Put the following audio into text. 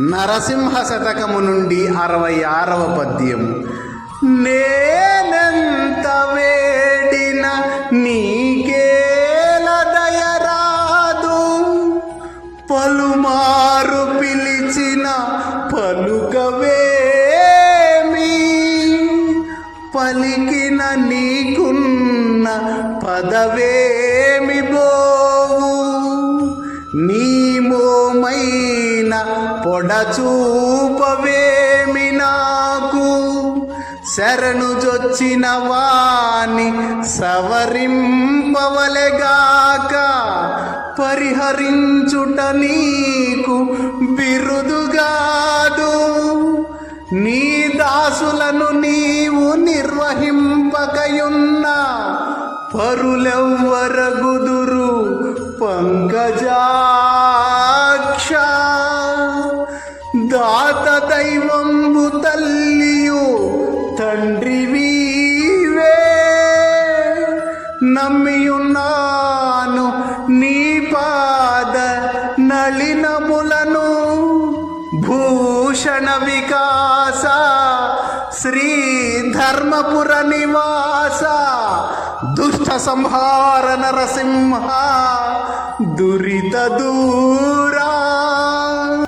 నరసింహ శతకము నుండి అరవై ఆరవ పద్యము. నేనెంత వేడిన నీకేల దయరాదు పలుమారు పిలిచిన పలుకవేమి? పలికిన నీకున్న పదవేమి బో మోమైన పొడచూపవేమి నాకు? శరణు జొచ్చిన వాణి సవరింపవలెగాక పరిహరించుట నీకు బిరుదుగాదు. నీ దాసులను నీవు నిర్వహింపకయున్న పరులెవ్వరగుదురు? పంకజాక్ష దాత దైవంబు తల్లియు తండ్రి వీవే నమ్మియున్నాను నీ పాద నళినములను. భూషణ వికాస శ్రీ ధర్మపుర నివాస దుష్ట సంహార నరసింహ. दुरितदूरा।